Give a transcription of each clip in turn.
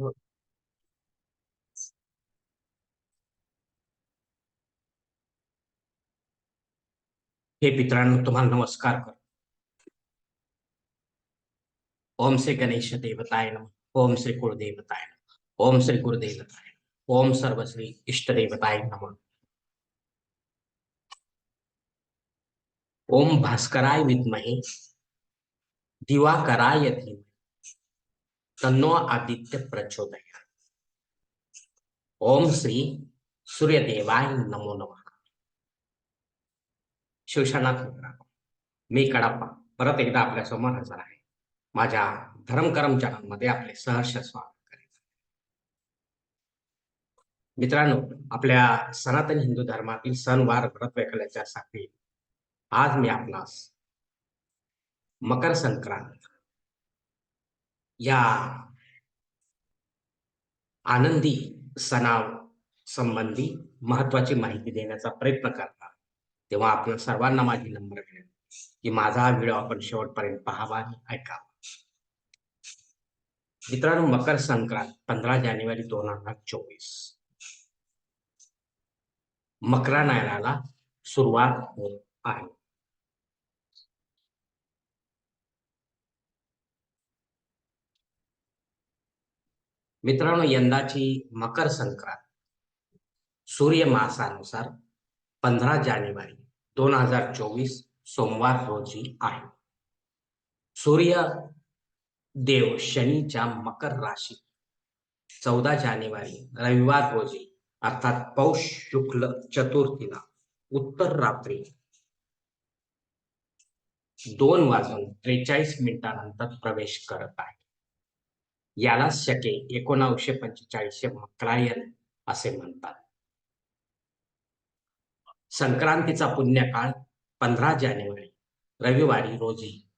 हे नमस्कार कर ओम श्री गणेश देवताय नम. ओम श्री कुलदेवताय नम. ओम श्री गुरुदेवताय. ओम सर्वश्री इष्ट देवताय नम. ओम भास्कराय विद्महे, दिवाकराय धीमहि। तन्नो आदित्य प्रचोदया ओम श्री सूर्यदेवाय नमो नमः शिवशनाथ मी कडाप्पा. परत एकदा आपल्यासमोर हजर आहे. माझ्या धर्मकरम आपले सहर्ष स्वागत करीत मित्रांनो आपल्या सनातन हिंदू धर्मातील सणवार व्रत वैकल्याच्या साठी आज मी आपणास मकर संक्रांत या आनंदी सणा संबंधी महत्वाची माहिती देण्याचा प्रयत्न करतात तेव्हा आपण सर्वांना माझी नम्र विनंती की माझा हा व्हिडिओ आपण शेवटपर्यंत पाहावा आणि ऐकावा. मित्रांनो मकर संक्रांत पंधरा जानेवारी दोन हजार चोवीस. मकरा नायनाला सुरुवात होत आहे. मित्रांनो यंदाची मकर संक्रांत सूर्य मासानुसार पंधरा जानेवारी दोन हजार चोवीस सोमवार रोजी आहे. सूर्य देव शनीच्या मकर राशी चौदा जानेवारी रविवार रोजी अर्थात पौष शुक्ल चतुर्थीला उत्तर रात्री दोन वाजून त्रेचाळीस मिनिटानंतर प्रवेश करत आहे. याला शके एकोणावीसशे पंचेचाळीसशे मकरायन असे म्हणतात. संक्रांतीचा पुण्यकाळ पंधरा जानेवारी रविवारी रोजी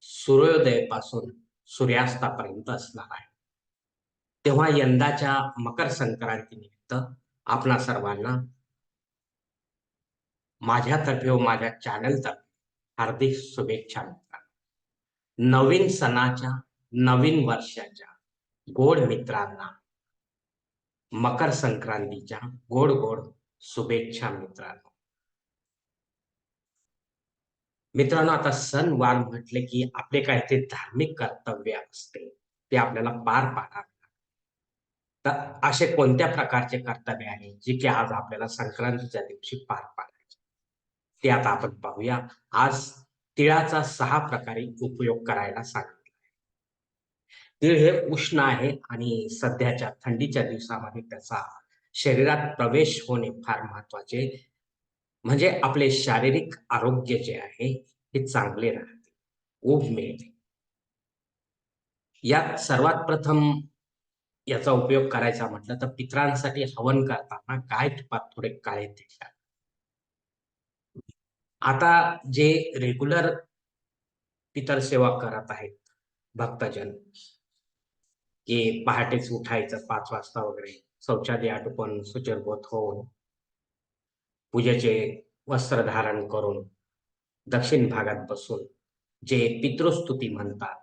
सूर्योदयापासून सूर्यास्तापर्यंत असणार आहे. तेव्हा यंदाच्या मकर संक्रांती निमित्त आपणा सर्वांना माझ्यातर्फे व माझ्या चॅनलतर्फे हार्दिक शुभेच्छा मिळतात. नवीन सणाच्या नवीन वर्षाच्या गोड मित्रांना. मकर संक्रांतीच्या गोड गोड शुभेच्छा मित्रांनो. मित्रांनो आता सण वार म्हटले की आपले काय ते धार्मिक कर्तव्य असते. ते आपल्याला पार पाडावे तर असे कोणत्या प्रकारचे कर्तव्य आहे जे की आज आपल्याला संक्रांतीच्या दिवशी पार पाडायचे? ते आता आपण पाहूया. आज तिळाचा सहा प्रकारे उपयोग करायला सांगितलं तीळ हे उष्ण आहे आणि सध्याच्या थंडीच्या दिवसामध्ये त्याचा शरीरात प्रवेश होणे फार महत्त्वाचे. म्हणजे आपले शारीरिक आरोग्य जे आहे हे चांगले राहते ऊब मिळते. यात सर्वात प्रथम याचा उपयोग करायचा म्हटलं तर पित्रांसाठी हवन करताना काय तुपात थोडे काळे तेल आता जे रेग्युलर पितर सेवा करत आहेत भक्तजन की पहाटेच उठायचं पाच वाजता वगैरे. शौचालय आटोपण सुचरबोध होऊन पूजेचे वस्त्र धारण करून दक्षिण भागात बसून जे पितृस्तुती म्हणतात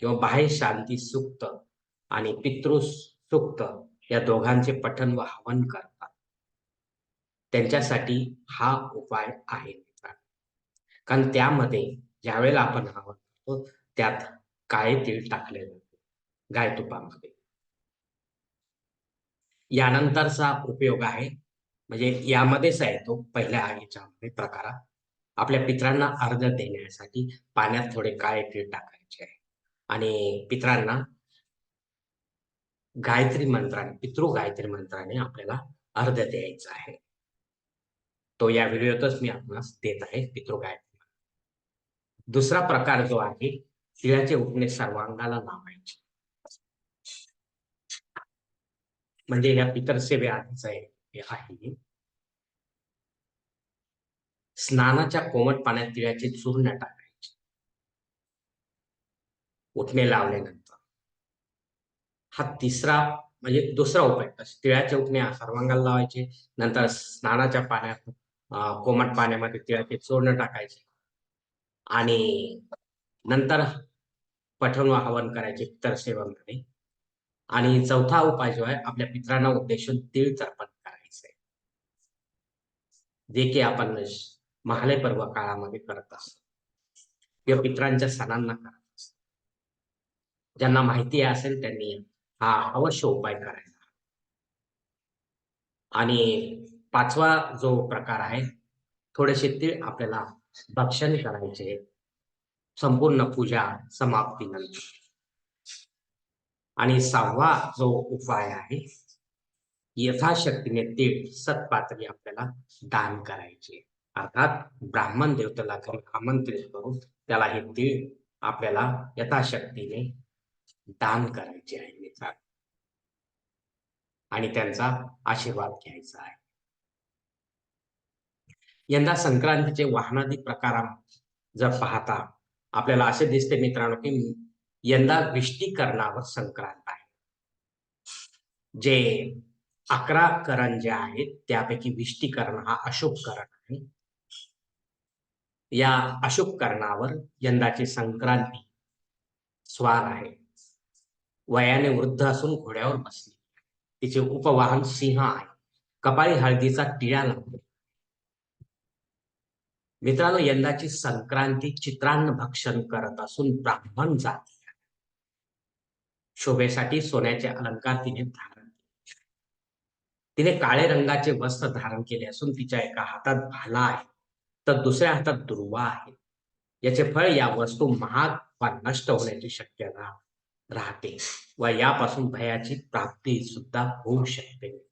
किंवा बाह्य शांती सुक्त आणि पितृसुक्त या दोघांचे पठन व हवन करतात. त्यांच्यासाठी हा उपाय आहे. कारण त्यामध्ये ज्यावेळेला आपण हवन करतो त्यात काळे तीळ टाकले जातात गायतुपामध्ये यानंतरचा उपयोग आहे म्हणजे यामध्येच आहे तो पहिल्या याच्यामध्ये प्रकारात. आपल्या पित्रांना अर्ज देण्यासाठी पाण्यात थोडे काळे तीळ टाकायचे आहे. आणि पित्रांना गायत्री मंत्राने पितृ गायत्री मंत्राने आपल्याला अर्ध द्यायचा आहे. तो या व्हिडिओतच मी आपणास देत आहे पितृ गायत्री दुसरा प्रकार जो आहे तिळाचे उठणे सर्वांगाला लावायचे. म्हणजे या पितर सेवेआधीच आहे आहे. स्नानाच्या कोमट पाण्यात तिळाची चूर्ण टाकायचे. उठणे लावल्यानंतर. हा तिसरा म्हणजे दुसरा उपाय तिळाचे उठणे सर्वांगाला लावायचे. नंतर स्नानाच्या पाण्यात कोमट पाण्यामध्ये तिळाचे चूर्ण टाकायचे. आणि नंतर पठण हवन करायचे पितर सेवामध्ये. आणि चौथा उपाय जो आहे आपल्या मित्रांना उद्देशून तीळ तर्पण करायचंय जे की आपण महालय पर्व काळामध्ये करत असतो. किंवा पित्रांच्या सणांना करत असतो. ज्यांना माहिती असेल त्यांनी हा अवश्य उपाय करायचा. आणि पाचवा जो प्रकार आहे थोडेसे तीळ आपल्याला भक्षण करायचे. संपूर्ण पूजा समाप्तीनंतर. आणि सहावा जो उपाय आहे यथाशक्तीने तीळ सत्पात्री आपल्याला दान करायचे. अर्थात ब्राह्मण देवतेला घरी आमंत्रित करून त्याला हे तीळ आपल्याला यथाशक्तीने दान करायचे आहे मित्रांनो. आणि त्यांचा आशीर्वाद घ्यायचा आहे. यंदा संक्रांतीचे वाहनादी प्रकार जर पाहता आपल्याला असे दिसते मित्रांनो की यंदा विष्टीकरणावर संक्रांत आहे. जे अकरा करण जे आहेत त्यापैकी विष्टीकरण हा अशुभ करण आहे. या अशुभ करणावर यंदाची संक्रांती स्वार आहे. वयाने वृद्ध असून घोड्यावर बसली. तिचे उपवाहन सिंह आहे. कपाळी हळदीचा टिळा लागतो मित्रांनो यंदाची संक्रांती चित्रान्न भक्षण करत असून ब्राह्मण जाती. शोभेसाठी सोन्याचे अलंकार तिने धारण तिने काळे रंगाचे वस्त्र धारण केले असून तिच्या एका हातात भाला आहे तर दुसऱ्या हातात दुर्वा आहे. याचे फळ या वस्तू महाग वा नष्ट होण्याची शक्यता राहते व यापासून भयाची प्राप्ती सुद्धा होऊ शकते.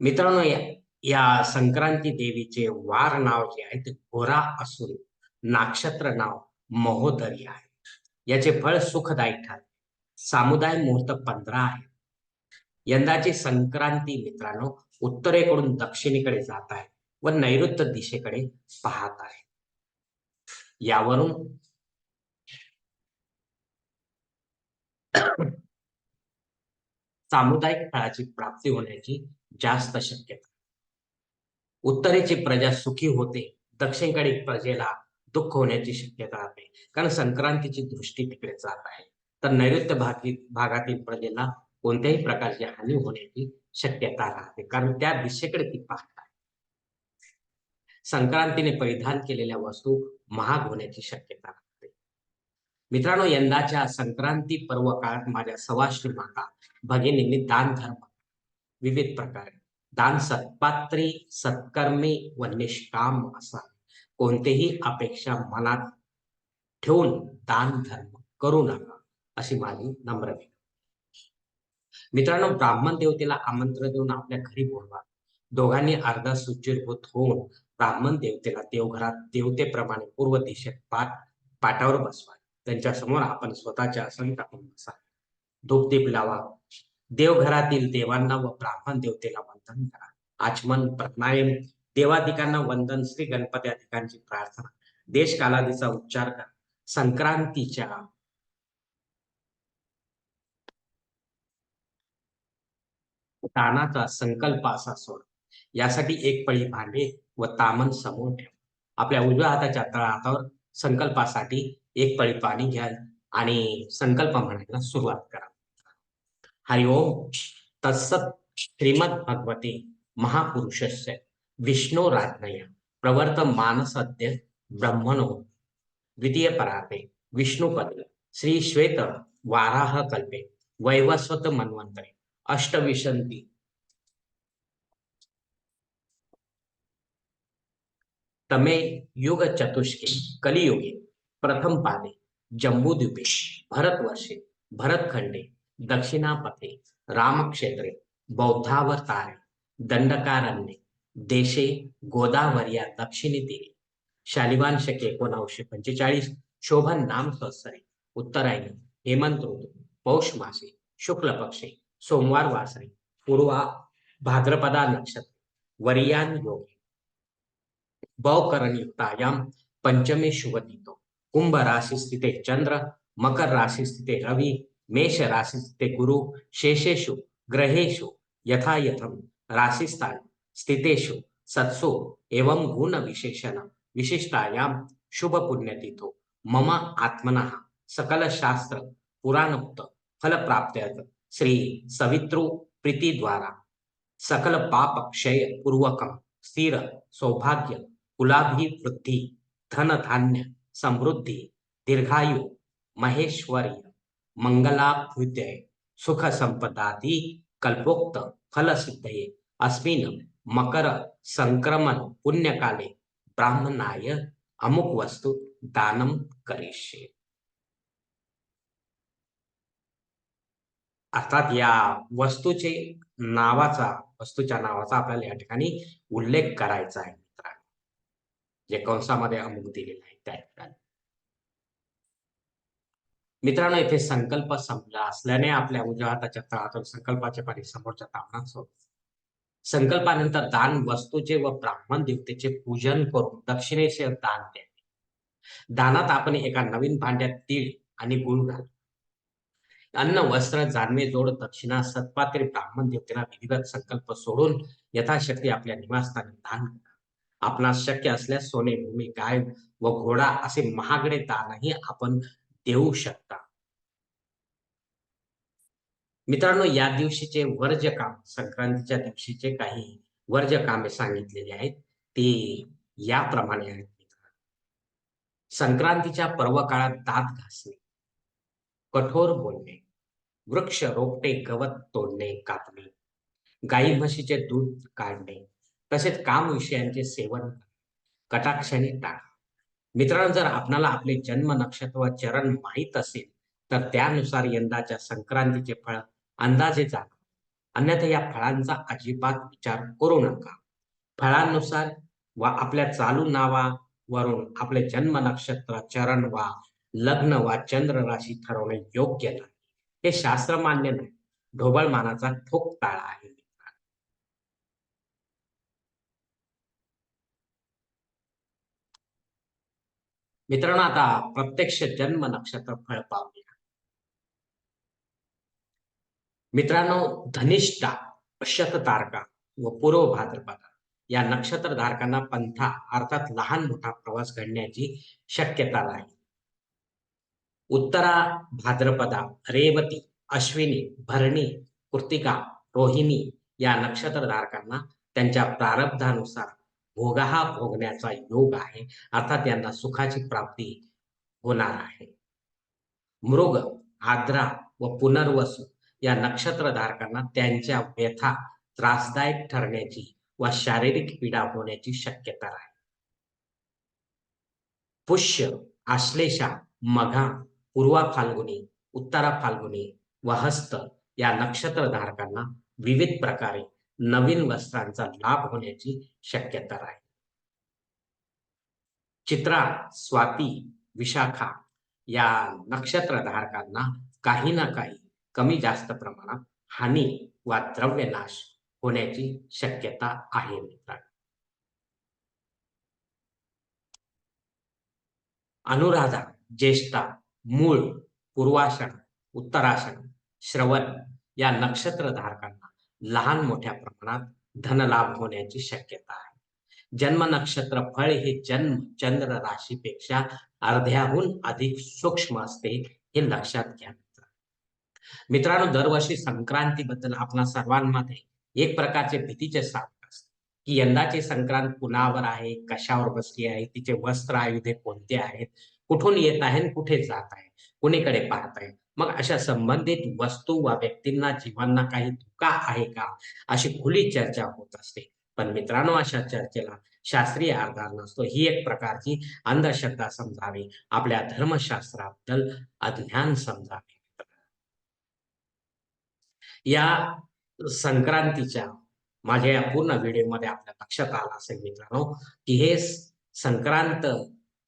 मित्रांनो मित्रांनो या संक्रांती देवीचे वार नाव जे आहे ते घोरा असून नाक्षत्र नाव महोदरी आहे. याचे फळ सुखदायी ठरते सामुदाय मुहूर्त पंधरा आहे. यंदाची संक्रांती मित्रांनो उत्तरेकडून दक्षिणेकडे जात आहे व नैऋत्य दिशेकडे पाहत आहे. यावरून सामुदायिक फळाची प्राप्ती होण्याची जास्त शक्यता. उत्तरेची प्रजा सुखी होते. दक्षिणेकडे प्रजेला दुःख होण्याची शक्यता राहते कारण संक्रांतीची दृष्टी तिकडे जात आहे. तर नैऋत्य भागी भागातील प्रजेला कोणत्याही प्रकारची हानी होण्याची शक्यता राहते. कारण त्या दिशेकडे ती पाहत आहे. संक्रांतीने परिधान केलेल्या वस्तू महाग होण्याची शक्यता राहते. मित्रांनो यंदाच्या संक्रांती पर्व काळात माझ्या सवाश्री माता भगिनींनी दान धर्म विविध प्रकारे दान सत्पात्री सत्कर्मी व निष्काम असा कोणतेही अपेक्षा मनात ठेवून दान धर्म करू नका अशी माझी नम्र मित्रांनो ब्राह्मण देवतेला आमंत्रण देऊन आपल्या घरी बोलवा. दोघांनी अर्धा सुचिरभूत होऊन ब्राह्मण देवतेला देवघरात देवतेप्रमाणे पूर्व दिशेत पाठ पाटावर बसवा. त्यांच्यासमोर आपण स्वतःच्या आसन टाकून बसा. धूपदीप लावा. देवघरातील देवांना व ब्राह्मण देवतेला वंदन करा. आचमन प्राणायाम देवाधिकांना वंदन श्री गणपती अधिकांची प्रार्थना देश कालादीचा उच्चार करा. संक्रांतीच्या तानाचा संकल्प असा सोड. यासाठी एक पळी भांडे व तामन समोर ठेव. आपल्या उजव्या हाताच्या तळहातावर संकल्पासाठी एक पळी पाणी घ्याल आणि संकल्प म्हणायला सुरुवात करा. हरिओम. तत्सत श्रीमद भगवते महापुरुषस्य. विष्णू राज्ञय प्रवर्त मानसद्य ब्रह्मणो, द्वितीय पराते, विष्णुपद, श्री श्वेत वाराह कल्पे, वैवस्वत मन्वंतरे अष्टविशंती। तमे युग चतुष्के कलियुगे, प्रथम पादे, जम्बूद्वीपे, भरतवर्षे भरतखंडे दक्षिणापथे, रामक्षेत्रे, बौद्धावतारे दंडकारण्ये देशे गोदावरी दक्षिणी तीरे शालिवान शके एकोणावीसशे पंचेचाळीस, शोभन नाम संवत्सरे उत्तरायणी, हेमंत ऋतू, पौष मासे, शुक्ल पक्षे, सोमवार वासरे, पूर्वा भाद्रपदा नक्षत्र, वरियान योगे युक्तायाम पंचमे शुभदितो कुंभ राशी स्थिते चंद्र, मकर राशी स्थिते रवी, मेष राशी स्थिते गुरु शेषेशु शेषेषु, ग्रहेषु यथायथम राशिस्थान स्थितेषु सत्सु एवं गुण विशेषण विशिष्टायाम शुभ पुण्यतिथो मम आत्मना सकल शास्त्र पुराणोक्त प्राप्त श्री सवितृ प्रीतीद्वारा सकल पाप क्षय पूर्वकम स्थिर सौभाग्य कुलाभिवृद्धी धन धान्य समृद्धी दीर्घायु महेश्वर्य मंगलाभ्युदय सुख संपदादी कल्पोक्त फलसिद्धये। अस्मिन मकर संक्रमण पुण्यकाले ब्राह्मणाय अमुक वस्तू दानम करिष्ये. अर्थात या वस्तूचे नावाचा वस्तूच्या नावाचा आपल्याला या ठिकाणी उल्लेख करायचा आहे मित्रांनो. जे कंसामध्ये अमुक दिलेला आहे त्या ठिकाणी. मित्रांनो इथे संकल्प संपला असल्याने आपल्या उजव्या हाताच्या तळातून संकल्पाचे पाणी समोरच्या तावणात सोडत संकल्पानंतर दान वस्तूचे व ब्राह्मण देवतेचे पूजन करून दक्षिणेचे दान द्यावे दानात आपण एका नवीन भांड्यात तीळ आणि गुळ घालतो अन्न वस्त्र जानवे जोड दक्षिणा सत्पात्री ब्राह्मण देवतेला विधिवत संकल्प सोडून यथाशक्ती आपल्या निवासस्थानी दान करा. आपणास शक्य असल्यास सोने भूमी गाय व घोडा असे महागडे दानही आपण देऊ शकता. मित्रांनो या दिवशीचे वर्ज काम संक्रांतीच्या दिवशीचे काही वर्ज कामे सांगितलेले आहेत. ते याप्रमाणे आहेत संक्रांतीच्या पर्व काळात दात घासणे कठोर बोलणे वृक्ष रोपटे गवत तोडणे कापणे गाई म्हशीचे दूध काढणे तसेच काम विषयांचे सेवन कटाक्षाने टाळा मित्रांनो जर आपणाला आपले जन्म नक्षत्र व चरण माहीत असेल तर त्यानुसार यंदाच्या संक्रांतीचे फळ अंदाजे जागा अन्यथा या फळांचा अजिबात विचार करू नका. फळांनुसार व आपल्या चालू नावावरून आपले जन्म नक्षत्र चरण वा लग्न वा चंद्र राशी ठरवणे योग्य नाही. हे शास्त्र मान्य नाही. ढोबळमानाचा ठोक टाळा आहे. मित्रांनो आता प्रत्यक्ष जन्म नक्षत्र फळ पाहूया. मित्रांनो धनिष्ठा शत तारका व पूर्व भाद्रपदा या नक्षत्र धारकांना पंथा अर्थात लहान मोठा प्रवास घडण्याची शक्यता नाही उत्तरा भाद्रपदा रेवती अश्विनी भरणी कृतिका रोहिणी या नक्षत्र धारकांना त्यांच्या प्रारब्धानुसार भोगाहा भोगण्याचा योग आहे अर्थात यांना सुखाची प्राप्ती होणार आहे. मृग आद्रा व पुनर्वसू या नक्षत्रधारकांना त्यांच्या व्यथा त्रासदायक ठरण्याची व शारीरिक पीडा होण्याची शक्यता आहे पुष्य आश्लेषा मघा पूर्वा फाल्गुनी उत्तरा फाल्गुनी व हस्त या नक्षत्रधारकांना विविध प्रकारे नवीन वस्त्रांचा लाभ होण्याची शक्यता आहे चित्रा स्वाती विशाखा या नक्षत्रधारकांना काही ना काही कमी जास्त प्रमाणात हानी वा द्रव्यनाश होण्याची शक्यता आहे मित्रांनो. अनुराधा ज्येष्ठा मूळ पूर्वाषण उत्तराषण श्रवण या नक्षत्र धारकांना लहान मोठ्या प्रमाणात धनलाभ होण्याची शक्यता आहे. जन्म नक्षत्र फळ हे जन्म चंद्र राशीपेक्षा अर्ध्याहून अधिक सूक्ष्म असते हे लक्षात घ्या. मित्रांनो दरवर्षी संक्रांतीबद्दल आपणा सर्वांमध्ये एक प्रकारचे भीतीचे साथ असते की यंदाची संक्रांत कुणावर आहे कशावर बसली आहे तिचे वस्त्र आयुधे कोणते आहेत कुठून येत आहे कुठे जात आहे कुणीकडे पाहत आहे. मग अशा संबंधित वस्तू वा व्यक्तींना जीवांना काही धोका आहे का अशी खुली चर्चा होत असते. पण मित्रांनो अशा चर्चेला शास्त्रीय आधार नसतो. ही एक प्रकारची अंधश्रद्धा समजावी आपल्या धर्मशास्त्राबद्दल अज्ञान समजावे. या संक्रांतीच्या माझ्या या पूर्ण व्हिडिओमध्ये आपल्या लक्षात आलं असेल मित्रांनो की हे संक्रांत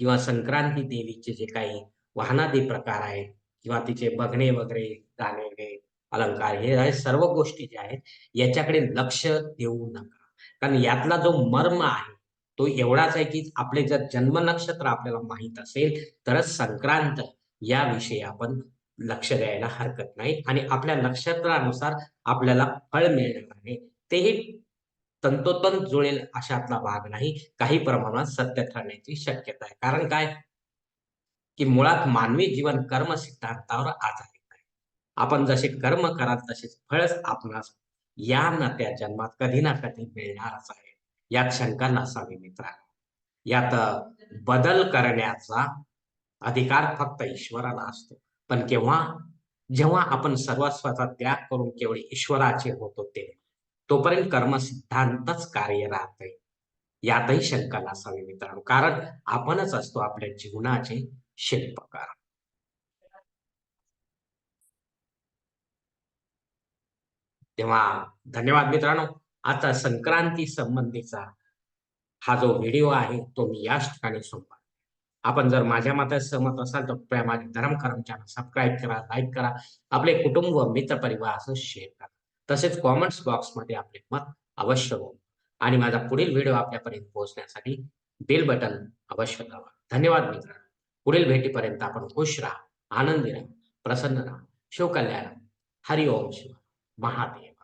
किंवा संक्रांती देवीचे जे काही वाहनादी प्रकार आहेत किंवा तिचे बघणे वगैरे गाणे अलंकार हे सर्व गोष्टी ज्या आहेत याच्याकडे लक्ष देऊ नका. कारण यातला जो मर्म आहे तो एवढाच आहे की आपले जर जन्म नक्षत्र आपल्याला माहीत असेल तरच संक्रांत याविषयी आपण लक्ष द्यायला हरकत नाही आणि आपल्या नक्षत्रानुसार आपल्याला फळ मिळणार आहे तेही तंतोतंत जुळेल अशातला भाग नाही. काही प्रमाणात सत्य ठरण्याची शक्यता आहे. कारण काय? की मुळात मानवी जीवन कर्म सिद्धांतावर आधारित आहे. आपण जसे कर्म कराल तसेच फळच आपणास या ना त्या जन्मात कधी ना कधी मिळणारच आहे. यात शंका नसावी मित्रांनो यात बदल करण्याचा अधिकार फक्त ईश्वराला असतो. पण केव्हा? जेव्हा आपण सर्वस्वाचा त्याग करून केवळ ईश्वराचे होतो ते. तोपर्यंत कर्म सिद्धांतच कार्य राहते यातही शंका नसावी मित्रांनो. कारण आपणच असतो आपल्या जीवनाचे शिल्पकार. तेव्हा धन्यवाद मित्रांनो. आता संक्रांती संबंधीचा हा जो व्हिडिओ आहे तो मी याच ठिकाणी संपतो आपण जर माझ्या मतात सहमत असाल तर कृपया माझे धर्म करम चॅनल सबस्क्राईब करा लाईक करा. आपले कुटुंब व मित्र परिवार असं शेअर करा. तसेच कॉमेंट्स बॉक्समध्ये आपले मत अवश्य हो आणि माझा पुढील व्हिडिओ आपल्यापर्यंत पोहोचण्यासाठी बेल बटन अवश्य दाबा. धन्यवाद मित्रांनो. पुढील भेटीपर्यंत आपण खुश राहा आनंदी राहा प्रसन्न राहा. शिवकल्याण हरिओम शिव महादेव.